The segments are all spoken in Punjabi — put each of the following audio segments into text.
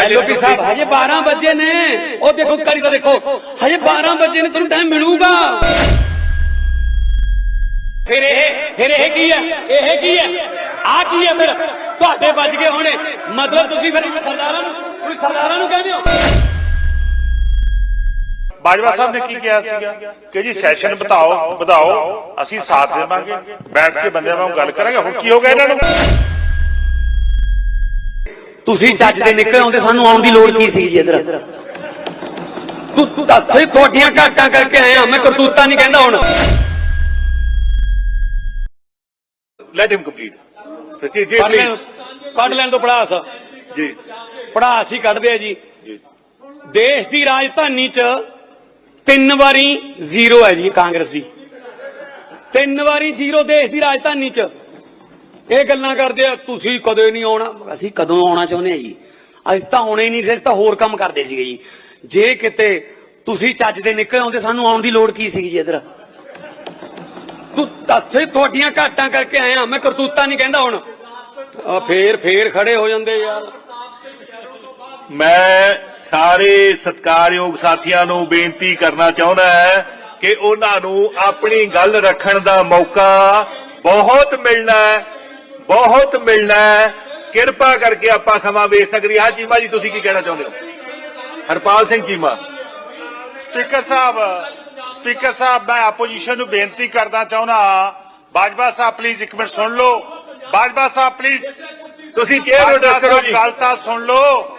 ਐਲਓਪੀ ਸਾਹਿਬ ਹਜੇ 12 ਵਜੇ ਨੇ। ਉਹ ਦੇਖੋ ਕਰੀ ਤਾਂ ਦੇਖੋ। ਹਜੇ 12 ਵਜੇ ਨੇ ਤੁਹਾਨੂੰ ਟਾਈਮ ਮਿਲੂਗਾ। ਫਿਰ ਇਹ ਫਿਰ ਇਹ ਕੀ ਹੈ? ਇਹ ਕੀ ਹੈ? ਆ ਕੀ ਹੈ ਫਿਰ? ਤੁਹਾਡੇ ਵੱਜ ਗਏ ਹੋਣੇ। ਮਤਲਬ ਤੁਸੀਂ ਫਿਰ ਸਰਦਾਰਾਂ ਨੂੰ ਤੁਸੀਂ ਸਰਦਾਰਾਂ ਨੂੰ ਕਹਿੰਦੇ ਹੋ? ਬਾਜਵਾ ਸਾਹਿਬ ਨੇ ਕੀ ਕਿਹਾ ਸੀਗਾ? ਕਿ ਜੀ ਸੈਸ਼ਨ ਵਧਾਓ ਵਧਾਓ ਅਸੀਂ ਸਾਥ ਦੇਵਾਂਗੇ। ਬੈਠ ਕੇ ਬੰਦਿਆਂ ਨਾਲ ਗੱਲ ਕਰਾਂਗੇ। ਹੁਣ ਕੀ ਹੋ ਗਿਆ ਇਹਨਾਂ ਨੂੰ? ਤੁਸੀਂ ਚੱਜ ਦੇ ਨਿਕਲੇ ਆਉਂਦੇ ਸਾਨੂੰ ਆਉਣ ਦੀ ਲੋੜ ਕੀ ਸੀ ਜੀ ਇਧਰ? ਤੂੰ ਦੱਸ ਤੁਹਾਡੀਆਂ ਘਾਟਾਂ ਕਰਕੇ ਆਇਆ ਮੈਂ ਕਰਤੂਤਾਂ ਨਹੀਂ ਕਹਿੰਦਾ ਹੁਣ। ਲੈਟ ਹਿਮ ਕੰਪਲੀਟ ਜੀ ਜੀ ਕੱਢ ਲੈਣ ਕੱਢ ਲੈਣ ਤੋਂ ਪੜਾਸ। ਜੀ। ਪੜਾਸ ਹੀ ਕੱਢਦੇ ਆ ਜੀ। ਦੇਸ਼ ਦੀ ਰਾਜਧਾਨੀ 'ਚ ਤਿੰਨ ਵਾਰੀ ਜ਼ੀਰੋ ਹੈ ਜੀ ਕਾਂਗਰਸ ਦੀ। ਤਿੰਨ ਵਾਰੀ ਜ਼ੀਰੋ ਦੇਸ਼ ਦੀ ਰਾਜਧਾਨੀ 'ਚ। ਇਹ ਗੱਲਾਂ ਕਰਦੇ ਆ, ਤੁਸੀਂ ਕਦੇ ਨਹੀਂ ਆਉਣਾ। ਅਸੀਂ ਕਦੋਂ ਆਉਣਾ ਚਾਹੁੰਦੇ ਆ ਜੀ? ਅਸੀਂ ਤਾਂ ਆਉਣੇ ਹੀ ਨਹੀਂ ਸੀ, ਅਸੀਂ ਤਾਂ ਹੋਰ ਕੰਮ ਕਰਦੇ ਸੀਗੇ ਜੀ। ਜੇ ਕਿਤੇ ਤੁਸੀਂ ਚੱਜ ਦੇ ਨਿਕਲ ਆਉਂਦੇ, ਸਾਨੂੰ ਆਉਣ ਦੀ ਲੋੜ ਕੀ ਸੀ ਜੀ ਇਧਰ? ਤੂੰ ਦੱਸ ਤੁਹਾਡੀਆਂ ਘਾਟਾਂ ਕਰਕੇ ਆਏ ਆ ਮੈਂ ਕਰਤੂਤਾ ਨਹੀਂ ਕਹਿੰਦਾ ਹੁਣ। ਆ ਫੇਰ ਫੇਰ ਖੜੇ ਹੋ ਜਾਂਦੇ ਯਾਰ। ਮੈਂ ਸਾਰੇ ਸਤਿਕਾਰਯੋਗ ਸਾਥੀਆਂ ਨੂੰ ਬੇਨਤੀ ਕਰਨਾ ਚਾਹੁੰਦਾ ਹੈ ਕਿ ਉਹਨਾਂ ਨੂੰ ਆਪਣੀ ਗੱਲ ਰੱਖਣ ਦਾ ਮੌਕਾ ਬਹੁਤ ਮਿਲਣਾ ਹੈ। ਬਹੁਤ ਮਿਲਣਾ ਹੈ। ਕਿਰਪਾ ਕਰਕੇ ਆਪਾਂ ਸਮਾਂ ਵੇਚ ਸਕਰੀ ਹਾਂ। ਚੀਮਾ ਜੀ ਤੁਸੀਂ ਕੀ ਕਹਿਣਾ ਚਾਹੁੰਦੇ ਹੋ? ਹਰਪਾਲ ਸਿੰਘ ਚੀਮਾ। ਸਪੀਕਰ ਸਾਹਿਬ ਸਪੀਕਰ ਸਾਹਿਬ ਮੈਂ ਆਪੋਜੀਸ਼ਨ ਨੂੰ ਬੇਨਤੀ ਕਰਦਾ ਚਾਹੁੰਦਾ ਬਾਜਵਾ ਸਾਹਿਬ ਪਲੀਜ਼ ਇੱਕ ਮਿੰਟ ਸੁਣ ਲਓ। ਬਾਜਵਾ ਸਾਹਿਬ ਪਲੀਜ਼ ਤੁਸੀਂ ਚੇਅਰ ਦੱਸ ਕਰੋ ਜੀ? ਗੱਲ ਤਾਂ ਸੁਣ ਲਓ।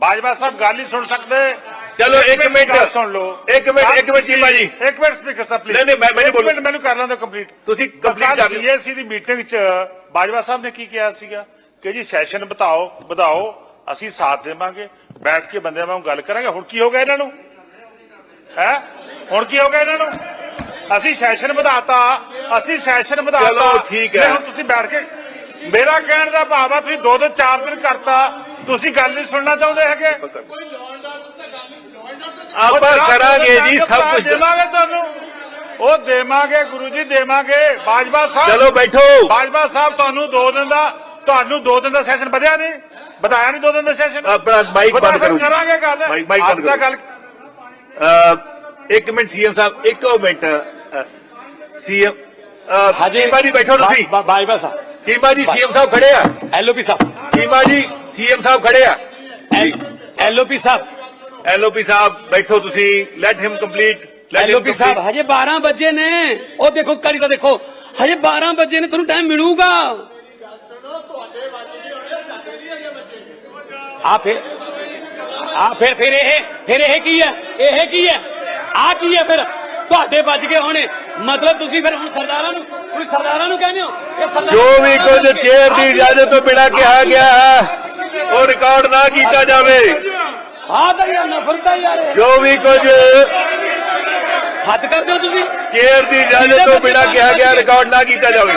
ਬਾਜਵਾ ਸਾਹਿਬ ਗੱਲ ਨਹੀਂ ਸੁਣ ਸਕਦੇ। ਚਲੋ ਇੱਕ ਮਿੰਟ ਗੱਲ ਸੁਣ ਲਓ। ਇੱਕ ਮਿੰਟ ਇੱਕ ਮਿੰਟ ਚੀਮਾ ਜੀ ਇੱਕ ਮਿੰਟ ਸਪੀਕਰ ਸਾਹਿਬ ਪਲੀਜ਼ ਨਹੀਂ, ਨਹੀਂ, ਮੈਂ- ਮੈਨੂੰ ਬੋਲੋ। ਮੈਨੂੰ ਕਰ ਲੈਂਦੇ ਕੰਪਲੀਟ ਤੁਸੀਂ complete ਕਰ ਲਿਓ। ਬੀਐਸਸੀ ਦੀ ਮੀਟਿੰਗ 'ਚ ਬਾਜਵਾ ਸਾਹਿਬ ਨੇ ਕੀ ਕਿਹਾ ਸੀਗਾ? ਕਿ ਜੀ ਸੈਸ਼ਨ ਵਧਾਓ ਵਧਾਓ ਅਸੀਂ ਸਾਥ ਦੇਵਾਂਗੇ। ਬੈਠ ਕੇ ਬੰਦਿਆਂ ਨਾਲ ਗੱਲ ਕਰਾਂਗੇ। ਹੁਣ ਕੀ ਹੋ ਗਿਆ ਇਹਨਾਂ ਨੂੰ? ਹੈ? ਹੁਣ ਕੀ ਹੋ ਗਿਆ ਇਹਨਾਂ ਨੂੰ? ਅਸੀਂ ਸੈਸ਼ਨ ਵਧਾਤਾ। ਅਸੀਂ ਸੈਸ਼ਨ ਵਧਾਤਾ। ਚਲੋ, ਠੀਕ ਹੈ। ਨਹੀਂ, ਹੁਣ ਤੁਸੀਂ ਬੈਠ ਕੇ ਮੇਰਾ ਕਹਿਣ ਦਾ ਭਾਵ ਆ ਤੁਸੀਂ ਦੋ ਦੋ ਚਾਰ ਦਿਨ ਕਰਤਾ। ਤੁਸੀਂ ਗੱਲ ਨਹੀਂ ਸੁਣਨਾ ਚਾਹੁੰਦੇ ਹੈਗੇ। ਆਪਾਂ ਕਰਾਂਗੇ ਜੀ ਸਭ ਕੁਝ। ਦੇਵਾਂਗੇ ਤੁਹਾਨੂੰ। ਉਹ ਦੇਵਾਂਗੇ ਗੁਰੂ ਜੀ ਦੇਵਾਂਗੇ। ਬਾਜਵਾ ਸਾਹਿਬ ਚਲੋ ਬੈਠੋ। ਬਾਜਵਾ ਸਾਹਿਬ ਤੁਹਾਨੂੰ ਦੋ ਦਿਨ ਦਾ ਤੁਹਾਨੂੰ ਦੋ ਦਿਨ ਦਾ ਸੈਸ਼ਨ ਵਧਿਆ ਨਹੀਂ? ਵਧਾਇਆ ਨਹੀਂ ਦੋ ਦਿਨ ਦਾ ਸੈਸ਼ਨ ਆਪਣਾ ਮਾਈਕ ਬੰਦ ਕਰੋ। ਕਰਾਂਗੇ ਗੱਲ। ਮਾਈਕ- ਬੰਦ ਕਰੋ। ਗੱਲ ਇੱਕ ਮਿੰਟ ਸੀਐਮ ਸਾਹਿਬ ਇੱਕੋ ਮਿੰਟ। ਸੀਐਮ ਹਜੇ। ਜੀ ਬੈਠੋ ਤੁਸੀਂ। ਬਾਈ ਬਸ ਚੀਮਾ ਜੀ ਸੀਐਮ ਸਾਹਿਬ ਖੜੇ ਆ। ਐਲਓਪੀ ਸਾਹਿਬ। ਚੀਮਾ ਜੀ ਸੀਐਮ ਸਾਹਿਬ ਖੜੇ ਆ। ਐਲਓਪੀ ਸਾਹਿਬ ਐਲਓਪੀ ਸਾਹਿਬ ਬੈਠੋ ਤੁਸੀਂ। ਲੈਟ ਹਿਮ ਕੰਪਲੀਟ ਐਲਓਪੀ ਸਾਹਿਬ ਹਜੇ 12 ਵਜੇ ਨੇ। ਉਹ ਦੇਖੋ ਕਰੀ ਤਾਂ ਦੇਖੋ। ਹਜੇ 12 ਵਜੇ ਨੇ ਤੁਹਾਨੂੰ ਟਾਈਮ ਮਿਲੂਗਾ। ਆ ਫਿਰ ਆ ਫਿਰ ਫਿਰ ਇਹ ਫਿਰ ਇਹ ਕੀ ਹੈ? ਇਹ ਕੀ ਹੈ? ਆ ਕੀ ਹੈ ਫਿਰ? ਤੁਹਾਡੇ ਵੱਜ ਗਏ ਹੋਣੇ। ਮਤਲਬ ਤੁਸੀਂ ਫਿਰ ਹੁਣ ਸਰਦਾਰਾਂ ਨੂੰ ਤੁਸੀਂ ਸਰਦਾਰਾਂ ਨੂੰ ਕਹਿੰਦੇ ਹੋ ਜੋ ਵੀ ਕੁਝ ਚੇਅਰ ਦੀ ਇਜਾਜ਼ਤ ਤੋਂ ਬਿਨਾਂ ਕਿਹਾ ਗਿਆ ਹੈ ਉਹ ਰਿਕਾਰਡ ਨਾ ਕੀਤਾ ਜਾਵੇ। ਹਾਂ ਤਾਂ ਯਾਰ ਨਫ਼ਰਤ ਹੈ ਯਾਰ ਇਹ। ਜੋ ਵੀ ਕੁਝ? ਹੱਦ ਕਰਦੇ ਹੋ ਤੁਸੀਂ? ਚੇਅਰ ਦੀ ਇਜਾਜ਼ਤ ਤੋਂ ਬਿਨਾਂ ਕਿਹਾ ਗਿਆ ਰਿਕਾਰਡ ਨਾ ਕੀਤਾ ਜਾਵੇ।